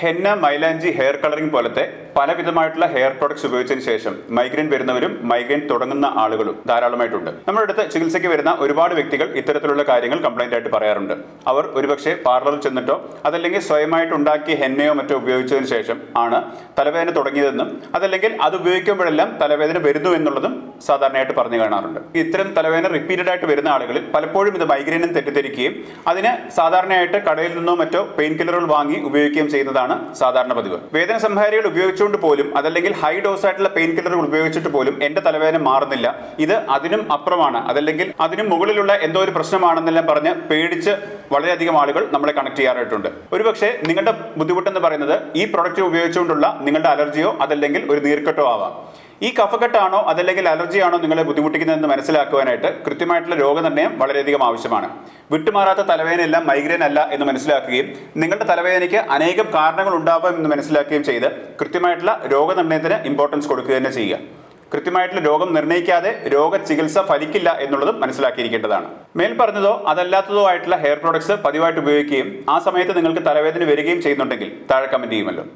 Henna മൈലാഞ്ചി hair colouring പോലത്തെ പലവിധമായിട്ടുള്ള hair products ഉപയോഗിച്ചതിന് ശേഷം മൈഗ്രെയിൻ വരുന്നവരും മൈഗ്രെയിൻ തുടങ്ങുന്ന ആളുകളും ധാരാളമായിട്ടുണ്ട്. നമ്മുടെ അടുത്ത് ചികിത്സയ്ക്ക് വരുന്ന ഒരുപാട് വ്യക്തികൾ ഇത്തരത്തിലുള്ള കാര്യങ്ങൾ കംപ്ലൈന്റ് ആയിട്ട് പറയാറുണ്ട്. അവർ ഒരുപക്ഷെ പാർലറിൽ ചെന്നിട്ടോ അതല്ലെങ്കിൽ സ്വയമായിട്ട് ഉണ്ടാക്കിയ ഹെന്നയോ മറ്റോ ഉപയോഗിച്ചതിന് ശേഷം ആണ് തലവേദന തുടങ്ങിയതെന്നും അതല്ലെങ്കിൽ അത് ഉപയോഗിക്കുമ്പോഴെല്ലാം തലവേദന വരുന്നു എന്നുള്ളതും സാധാരണയായിട്ട് പറഞ്ഞു കാണാറുണ്ട്. ഇത്തരം തലവേദന റിപ്പീറ്റഡ് ആയിട്ട് വരുന്ന ആളുകളിൽ പലപ്പോഴും ഇത് മൈഗ്രെയിനും തെറ്റിദ്ധരിക്കുകയും അതിന് സാധാരണയായിട്ട് കടയിൽ നിന്നോ മറ്റോ പെയിൻ കില്ലറുകൾ വാങ്ങി ഉപയോഗിക്കുകയും ചെയ്യുന്നതാണ് സാധാരണ പതിവ്. വേദന സംഹാരികൾ ഉപയോഗിച്ചുകൊണ്ട് പോലും അതല്ലെങ്കിൽ ഹൈ ഡോസ് ആയിട്ടുള്ള പെയിൻ കില്ലറുകൾ ഉപയോഗിച്ചിട്ട് പോലും എന്റെ തലവേദന മാറുന്നില്ല. ഇത് അതിനും അപ്പുറമാണ്. അതല്ലെങ്കിൽ അതിനും മുകളിലുള്ള എന്തോ ഒരു പ്രശ്നമാണെന്നെല്ലാം പറഞ്ഞ് പേടിച്ച് വളരെയധികം ആളുകൾ നമ്മളെ കണക്ട് ചെയ്യാറായിട്ടുണ്ട്. ഒരുപക്ഷെ നിങ്ങളുടെ ബുദ്ധിമുട്ടെന്ന് പറയുന്നത് ഈ പ്രൊഡക്റ്റ് ഉപയോഗിച്ചുകൊണ്ടുള്ള നിങ്ങളുടെ അലർജിയോ അതല്ലെങ്കിൽ ഒരു നീർക്കെട്ടോ ആവാം. ഈ കഫക്കെട്ടാണോ അതല്ലെങ്കിൽ അലർജിയാണോ നിങ്ങളെ ബുദ്ധിമുട്ടിക്കുന്നതെന്ന് മനസ്സിലാക്കുവാനായിട്ട് കൃത്യമായിട്ടുള്ള രോഗനിർണയം വളരെയധികം ആവശ്യമാണ്. വിട്ടുമാറാത്ത തലവേദന എല്ലാം മൈഗ്രെയിൻ അല്ല എന്ന് മനസ്സിലാക്കുകയും നിങ്ങളുടെ തലവേദനയ്ക്ക് അനേകം കാരണങ്ങൾ ഉണ്ടാവാം എന്ന് മനസ്സിലാക്കുകയും ചെയ്ത് കൃത്യമായിട്ടുള്ള രോഗനിർണയത്തിന് ഇമ്പോർട്ടൻസ് കൊടുക്കുക തന്നെ ചെയ്യുക. കൃത്യമായിട്ടുള്ള രോഗം നിർണയിക്കാതെ രോഗചികിത്സ ഫലിക്കില്ല എന്നുള്ളതും മനസ്സിലാക്കിയിരിക്കേണ്ടതാണ്. മേൽ പറഞ്ഞതോ അതല്ലാത്തതോ ആയിട്ടുള്ള ഹെയർ പ്രോഡക്ട്സ് പതിവായിട്ട് ഉപയോഗിക്കുകയും ആ സമയത്ത് നിങ്ങൾക്ക് തലവേദന വരികയും ചെയ്യുന്നുണ്ടെങ്കിൽ താഴെ കമന്റ് ചെയ്യുമല്ലോ.